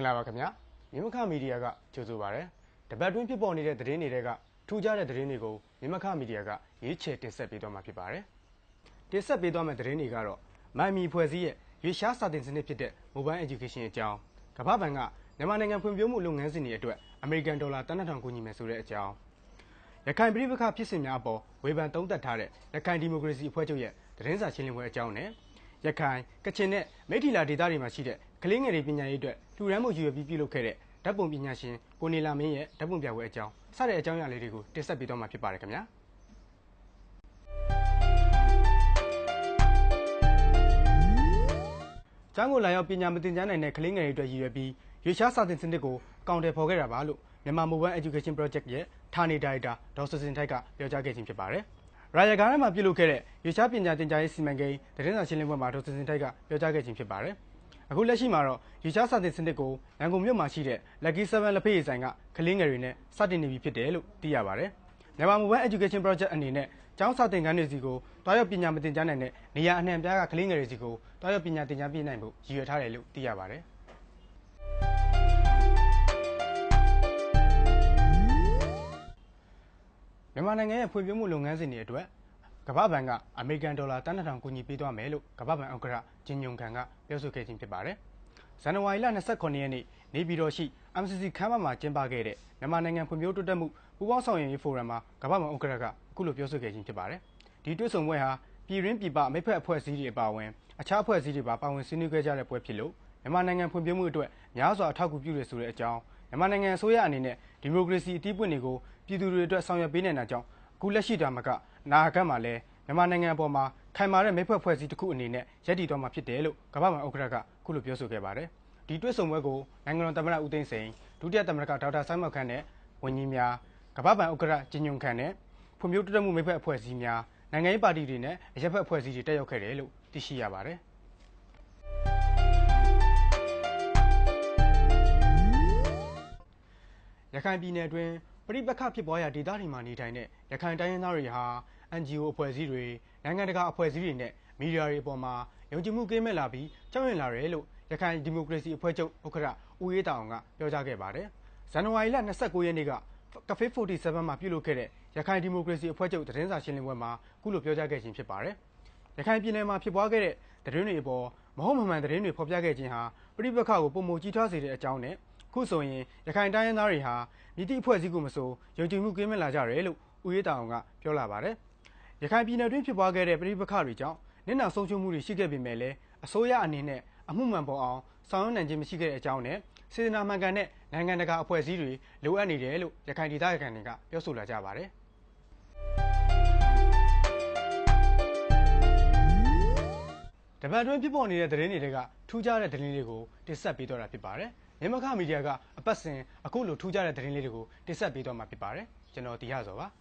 င်္ဂလာပါခင်ဗျာမြမခမီဒီယာကကြိုဆိုပါရစေတပတ်တွင်းဖြစ်ပေါ်နေတဲ့သတင်းတွေကထူးခြားတဲ့သတင်းတွေကိုမြမခမီဒီယာကရေးချယ်တင်ဆက်ပေးသွားမှာဖြစ်ပါတယ်တင်ဆက်ပေးသွားမယ့်သတင်းတွေကတော့မိုင်မီဖွဲ့စည်းရဲ့ရွေးရှားစာသင်စနစ်ဖြစ်တဲ့ Mobile Education အကြောင်းကမ္ဘာ့ဘဏ်ကမြန်မာနိုင်ငံဖွံ့ဖြိုးမှုလုပ်ငန်းစဉ်တွေအတွက်အမေရိကန်ဒေါ်လာတန်းထောင်ကူညီမယ်ဆိုတဲ့အကြောင်းရခိုင်ပြည်ပခဖြစ်စဉ်များအပေါ်ဝေဖန်သုံးသပ်ထားတဲ့ရခိုင်ဒီမိုကရေစီအဖွဲ့ချုပ်ရဲ့သတင်းစာရှင်းလင်းပွဲအကြောင်းနဲ့ ရခိုင်ကချင်နဲ့မိထီလာဒေသတွေမှာရှိတဲ့ကလေးငယ်တွေပညာရေးအတွက်လူရန်မှုရည်ရွယ်ပြီးပြုလုပ်ခဲ့တဲ့ဓာတ်ပုံပညာရှင်ကိုနေလာမင်းရဲ့ဓာတ်ပုံပြပွဲအကြောင်းစတဲ့အကြောင်းအရာလေးတွေကိုတင်ဆက်ပေးသွားမှာဖြစ်ပါတယ်ခင်ဗျာကျောင်းကိုလာရောက်ပညာမသင်ကြားနိုင်တဲ့ကလေးငယ်တွေအတွက်ရည်ရွယ်ပြီးရွေရှားစာသင်စနစ်ကိုအကောင့်တယ်ဖော်ခဲ့တာပါလို့မြန်မာ Mobile Education Project ရဲ့ဌာနေဒါရိုက်တာဒေါက်တာစင်ထိုက်ကပြောကြားခဲ့ခြင်းဖြစ်ပါတယ်။ ရာယကားထဲမှာပြုလုပ်ခဲ့တဲ့ရွေရှားပညာသင်ကြားရေးစီမံကိန်းသတင်းစာရှင်းလင်းပွဲမှာဒေါက်တာစင်ထိုက်ကပြောကြားခဲ့ခြင်းဖြစ်ပါတယ်။အခုလက်ရှိမှာတော့ရေရှားစာသင်စနစ်ကိုရန်ကုန်မြို့မှာရှိတဲ့ Lucky 7လက်ဖေးရည်ဆိုင်ကကလေးငယ်တွေနဲ့စတင်နေပြီဖြစ်တယ်လို့သိရပါတယ်။မြန်မာ Mobile Education Project အနေနဲ့ကျောင်းစာသင်ခန်းတွေစီကိုတွားရောက်ပညာမသင်ကြားနိုင်တဲ့နေရာအနှံ့ပြားကကလေးငယ်တွေစီကိုတွားရောက်ပညာသင်ကြားပြနိုင်ဖို့ရည်ရွယ်ထားတယ်လို့သိရပါတယ်။ မြန်မာနိုင်ငံရဲ့ဖွံ့ဖြိုးမှုလုပ်ငန်းစဉ်တွေအတွက်ကမ္ဘာ့ဘဏ်ကအမေရိကန်ဒေါ်လာတန်းထောင်ကူညီပေးသွားမယ်လို့ကမ္ဘာ့ဘဏ်ဥက္ကဋ္ဌဂျင်ညုံခံကပြောဆိုခဲ့ခြင်းဖြစ်ပါတယ်။ဇန်နဝါရီလ29ရက်နေ့နေပြည်တော်ရှိ MCC ခမ်းမမှာကျင်းပခဲ့တဲ့မြန်မာနိုင်ငံဖွံ့ဖြိုးတိုးတက်မှုပူးပေါင်းဆောင်ရွက်ရေးဖိုရမ်မှာကမ္ဘာ့ဘဏ်ဥက္ကဋ္ဌကအခုလိုပြောဆိုခဲ့ခြင်းဖြစ်ပါတယ်။ဒီတွေ့ဆုံပွဲဟာပြည်ရင်းပြည်ပမိဖက်အဖွဲ့အစည်းတွေအပါအဝင်အခြားအဖွဲ့အစည်းတွေပါပါဝင်ဆွေးနွေးခဲ့ကြတဲ့ပွဲဖြစ်လို့မြန်မာနိုင်ငံဖွံ့ဖြိုးမှုအတွက်များစွာအထောက်အကူပြုရဆိုတဲ့အကြောင်း မြန်မာနိုင်ငံအစိုးရအနေနဲ့ဒီမိုကရေစီအတီးပွင့်တွေကိုပြည်သူတွေအတွက်ဆောင်ရွက်ပေးနေတာကြောင့်အခုလက်ရှိတာမကနာဂတ်မှာလည်းမြန်မာနိုင်ငံအပေါ်မှာခိုင်မာတဲ့မိဖွဲ့ဖွဲ့စည်းတစ်ခုအနေနဲ့ရည်တည်တော်မှာဖြစ်တယ်လို့ကမ္ဘာ့ဘဏ်ဥက္ကဋ္ဌကခုလိုပြောဆိုခဲ့ပါတယ်။ဒီတွဲဆုံပွဲကိုနိုင်ငံတော်သမ္မတဦးသိန်းစိန်ဒုတိယသမ္မတကဒေါက်တာဆိုင်းမောက်ခန့်နဲ့ဝန်ကြီးများကမ္ဘာ့ဘဏ်ဥက္ကဋ္ဌကျင်းညွန်ခန့်နဲ့ဖွံ့ဖြိုးတိုးတက်မှုမိဖွဲ့အဖွဲ့အစည်းများနိုင်ငံရေးပါတီတွေနဲ့အရက်ဖက်အဖွဲ့အစည်းတွေတက်ရောက်ခဲ့တယ်လို့သိရှိရပါတယ်။ ခိုင်ပြည်နယ်အတွင်းပြိပခဖြစ်ပွားရာဒေသတွေမှာနေထိုင်တဲ့ ရခိုင်တိုင်းရင်းသားတွေဟာ NGO အဖွဲ့အစည်းတွေ နိုင်ငံတကာအဖွဲ့အစည်းတွေနဲ့ မီဒီယာတွေအပေါ်မှာ ယုံကြည်မှုကင်းမဲ့လာပြီး ကြောက်ရွံ့လာတယ်လို့ ရခိုင်ဒီမိုကရေစီအဖွဲ့ချုပ် ဥက္ကဋ္ဌ ဦးအေးတောင်က ပြောကြားခဲ့ပါတယ်။ဇန်နဝါရီလ29ရက်နေ့က Cafe 47 မှာ ပြုလုပ်ခဲ့တဲ့ ရခိုင်ဒီမိုကရေစီအဖွဲ့ချုပ် သတင်းစာရှင်းလင်းပွဲမှာခုလို ပြောကြားခဲ့ခြင်း ဖြစ်ပါတယ်။ရခိုင်ပြည်နယ်မှာ ဖြစ်ပွားခဲ့တဲ့ သတင်းတွေအပေါ် မဟုတ်မမှန် သတင်းတွေ ဖော်ပြခဲ့ခြင်းဟာပြိပခကိုပုံမကြီးထွားစေတဲ့အကြောင်းနဲ့ ခုဆိုရင်ရခိုင်တိုင်းရင်းသားတွေဟာမြစ်တိအဖွဲ့အစည်းကိုမဆိုယုံကြည်မှုကင်းမဲ့လာကြတယ်လို့ဦးရေးတောင်ကပြောလာပါတယ်။ရခိုင်ပြည်နယ်တွင်းဖြစ်ပွားခဲ့တဲ့ပြည်ပခတွေကြောင့်နစ်နာဆုံးရှုံးမှုတွေရှိခဲ့ပေမဲ့လည်းအစိုးရအနေနဲ့အမှုမှန်ပေါ်အောင်ဆောင်ရွက်နိုင်ခြင်းမရှိခဲ့တဲ့အကြောင်းနဲ့စေတနာမှန်ကန်တဲ့နိုင်ငံတကာအဖွဲ့အစည်းတွေလိုအပ်နေတယ်လို့ရခိုင်ဒေသခံတွေကပြောဆိုလာကြပါတယ်။တပတ်တွင်းဖြစ်ပေါ်နေတဲ့သတင်းတွေကထူးခြားတဲ့သတင်းတွေကိုတင်ဆက်ပေးတော့တာဖြစ်ပါတယ်။ မြမခမီဒီယာကအပတ်စဉ်အခုလိုထူးခြားတဲ့သတင်းလေးတွေကိုတင်ဆက်ပေးတော့မှာဖြစ်ပါတယ်ကျွန်တော်တီဟစောပါဟုတ်ကဲ့